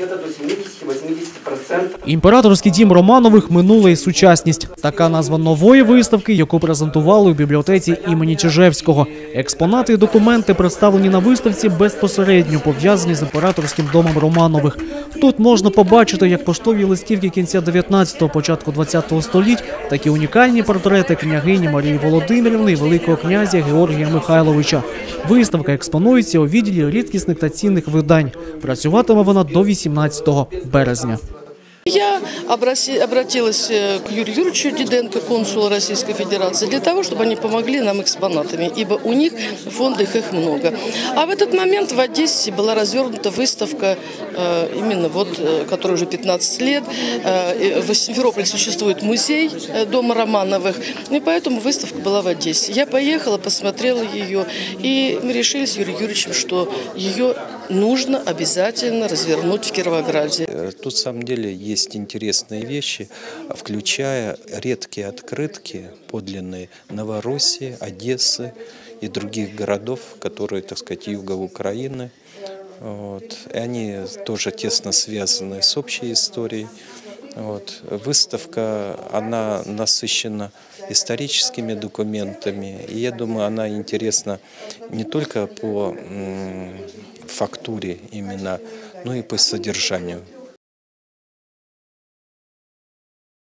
Где-то до 70-80%. Імператорський дім Романових минуле і сучасність. Така назва нової виставки, яку презентували у бібліотеці імені Чижевського. Експонати і документи представлені на виставці безпосередньо пов'язані з імператорським домом Романових. Тут можна побачити як поштові листівки кінця 19-го, початку 20-го століть, так і унікальні портрети княгині Марії Володимирівни великого князя Георгія Михайловича. Виставка експонується у відділі рідкісних та цінних видань. Працюватиме вона до 18 березня. Я обратилась э, к Юрию Юрьевичу Диденко, консулу Российской Федерации, для того, чтобы они помогли нам экспонатами, ибо у них в фондах их много. А в этот момент в Одессе была развернута выставка, э, именно вот, э, которой уже 15 лет. В Симферополе существует музей Дома Романовых, и поэтому выставка была в Одессе. Я поехала, посмотрела ее, и мы решили с Юрием Юрьевичем, что ее нужно обязательно развернуть в Кировограде. Тут, на самом деле, есть интересные вещи, включая редкие открытки, подлинные Новороссии, Одессы и других городов, которые, так сказать, юга Украины. Вот. И они тоже тесно связаны с общей историей. Вот. Выставка, она насыщена историческими документами, и я думаю, она интересна не только по фактуре именно, но и по содержанию.